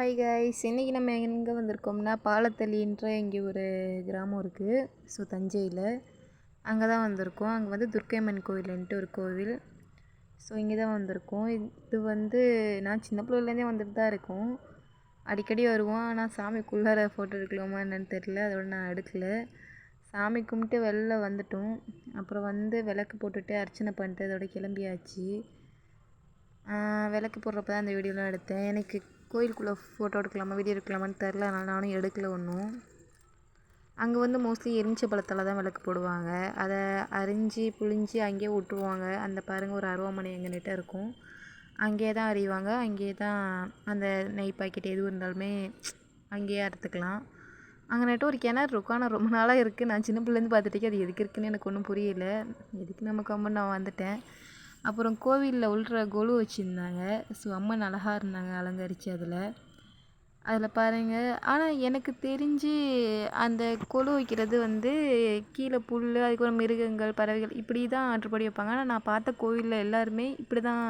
Hi guys இன்றைக்கி நம்ம எங்கே வந்திருக்கோம்னா பாலத்தளின்ற இங்கே ஒரு கிராமம் இருக்குது ஸோ தஞ்சையில். அங்கே தான் வந்திருக்கோம். அங்கே வந்து துர்க்கைம்மன் கோயிலுன்ட்டு ஒரு கோவில். ஸோ இங்கே தான் வந்திருக்கோம். இது வந்து நான் சின்ன பிள்ளைலேருந்தே வந்துட்டு தான் இருக்கோம். அடிக்கடி வருவோம். ஆனால் சாமிக்குள்ளார ஃபோட்டோ எடுக்கலாமா என்னன்னு தெரில அதோட நான் எடுக்கல. சாமி கும்பிட்டு வெளில வந்துட்டோம். அப்புறம் வந்து விளக்கு போட்டுட்டு அர்ச்சனை பண்ணிட்டு அதோட கிளம்பியாச்சு. விளக்கு போடுறப்ப தான் அந்த வீடியோலாம் எடுத்தேன். எனக்கு கோயிலுக்குள்ளே ஃபோட்டோ எடுக்கலாமா வீடியோ எடுக்கலாமான்னு தெரில அதனால் நானும் எடுக்கல ஒன்றும். அங்கே வந்து மோஸ்ட்லி எரிஞ்ச பழத்தில் தான் விளக்கு போடுவாங்க. அதை அரிஞ்சு புழிஞ்சு அங்கேயே விட்டுருவாங்க அந்த பாருங்கள் ஒரு அருவாமனை எங்கன்கிட்ட இருக்கும். அங்கேயே தான் அறிவாங்க அங்கேயே தான் அந்த நெய் பாக்கெட் எதுவும் இருந்தாலுமே அங்கேயே அறுத்துக்கலாம். அங்கே ஒரு கிணறு இருக்கும். ஆனால் ரொம்ப நாளாக இருக்குது. நான் சின்ன பிள்ளைலேருந்து பார்த்துட்டேக்கே அது எதுக்கு இருக்குன்னு எனக்கு ஒன்றும் புரியல. எதுக்கு நம்ம கம்மன் நான் வந்துட்டேன். அப்புறம் கோவிலில் உள்ற கொலு வச்சுருந்தாங்க. ஸோ அம்மன் அழகாக இருந்தாங்க அலங்கரித்து அதில். அதில் பாருங்கள் ஆனால் எனக்கு தெரிஞ்சு அந்த கொலு வைக்கிறது வந்து கீழே புல் அதுக்கப்புறம் மிருகங்கள் பறவைகள் இப்படி தான் ஆற்றுப்படி வைப்பாங்க. ஆனால் நான் பார்த்த கோவிலில் எல்லாருமே இப்படி தான்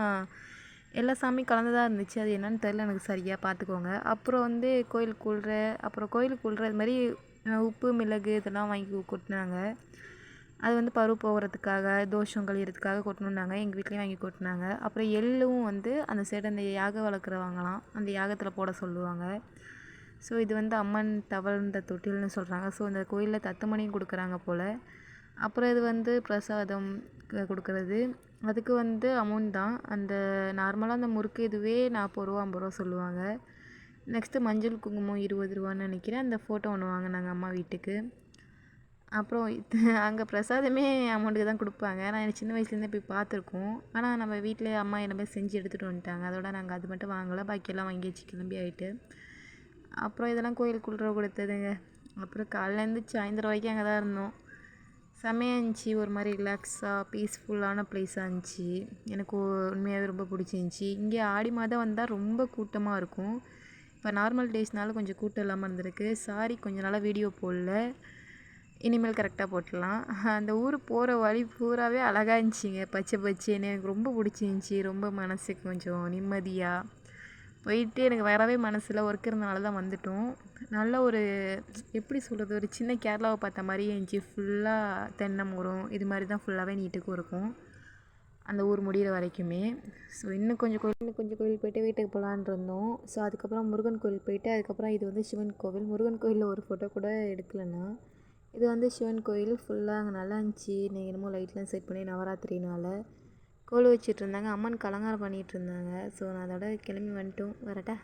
எல்லா சாமியும் கலந்து இருந்துச்சு. அது என்னன்னு தெரில எனக்கு சரியாக பார்த்துக்கோங்க. அப்புறம் வந்து கோயிலுக்குள்ற அப்புறம் கோயிலுக்கு உள்ளுற இது மாதிரி உப்பு மிளகு இதெல்லாம் வாங்கி கொட்டினாங்க. அது வந்து பரு போகிறதுக்காக தோஷம் கழியிறதுக்காக கொட்டணுன்னாங்க எங்கள் வீட்லேயும் வாங்கி கொட்டினாங்க. அப்புறம் எள்ளும் வந்து அந்த சைடு அந்த யாகம் வளர்க்குறவங்களாம் அந்த யாகத்தில் போட சொல்லுவாங்க. ஸோ இது வந்து அம்மன் தவழ்ந்த தொட்டில்னு சொல்கிறாங்க ஸோ இந்த கோயிலில் தத்துமணியும் கொடுக்குறாங்க போல். அப்புறம் இது வந்து பிரசாதம் கொடுக்குறது. அதுக்கு வந்து அமௌண்ட் தான். அந்த நார்மலாக அந்த முறுக்கு இதுவே நாற்பது ரூபா ஐம்பது ரூபா சொல்லுவாங்க. நெக்ஸ்ட்டு மஞ்சள் குங்குமம் இருபது ரூபான்னு நினைக்கிறேன். அந்த ஃபோட்டோ ஒன்று வாங்கினாங்க அம்மா வீட்டுக்கு. அப்புறம் அங்கே பிரசாதமே அமௌண்ட்டுக்கு தான் கொடுப்பாங்க. நான் எனக்கு சின்ன வயசுலேருந்தே போய் பார்த்துருக்கோம். ஆனால் நம்ம வீட்டில் அம்மா எல்லாமே செஞ்சு எடுத்துகிட்டு வந்துட்டாங்க. அதோட நாங்கள் அது மட்டும் வாங்கலை. பாக்கியெல்லாம் வாங்கி வச்சு கிளம்பி ஆகிட்டு அப்புறம் இதெல்லாம் கோயிலுக்குள்ள கொடுத்ததுங்க. அப்புறம் காலையிலேருந்து சாயந்தரம் வரைக்கும் அங்கே தான் இருந்தோம். செம்மையாக இருந்துச்சு. ஒரு மாதிரி ரிலாக்ஸாக பீஸ்ஃபுல்லான ப்ளேஸாக இருந்துச்சு. எனக்கு உண்மையாகவே ரொம்ப பிடிச்சிருந்துச்சி இங்கே ஆடி மாதம் வந்தால் ரொம்ப கூட்டமாக இருக்கும். இப்போ நார்மல் டேஸ்னால கொஞ்சம் கூட்டம் இல்லாமல் இருந்திருக்கு. சாரி கொஞ்ச நாளாக வீடியோ போடல. இனிமேல் கரெக்டாக போட்டுடலாம். அந்த ஊர் போகிற வழி பூராவே அழகாக இருந்துச்சிங்க. பச்சை பச்சைன்னு எனக்கு ரொம்ப பிடிச்சிருந்துச்சி. ரொம்ப மனசுக்கு கொஞ்சம் நிம்மதியாக போயிட்டு எனக்கு வரவே மனசில் ஒர்க் இருந்தனால தான் வந்துட்டோம். நல்ல ஒரு எப்படி சொல்கிறது ஒரு சின்ன கேரளாவை பார்த்த மாதிரியே இருந்துச்சு. ஃபுல்லாக தென்னை மரம் இது மாதிரி தான் ஃபுல்லாகவே நீட்டுக்கும் இருக்கும். அந்த ஊர் முடிகிற வரைக்குமே. ஸோ இன்னும் கொஞ்சம் கோயில் இன்னும் கொஞ்சம் கோயில் போயிட்டு வீட்டுக்கு போகலான் இருந்தோம். ஸோ அதுக்கப்புறம் முருகன் கோயில் போயிட்டு அதுக்கப்புறம் இது வந்து சிவன் கோவில். முருகன் கோயிலில் ஒரு ஃபோட்டோ கூட எடுக்கலைன்னா இது வந்து சிவன் கோயில் ஃபுல்லாக அங்கே நல்லா இருந்துச்சு. இன்றைக்கி என்னமோ லைட்லாம் செட் பண்ணி நவராத்திரினால் கோல் வச்சிட்ருந்தாங்க அம்மன் கலங்காரம் பண்ணிகிட்ருந்தாங்க ஸோ நான் அதோட கிளம்பி வந்துட்டோம். வரட்டா?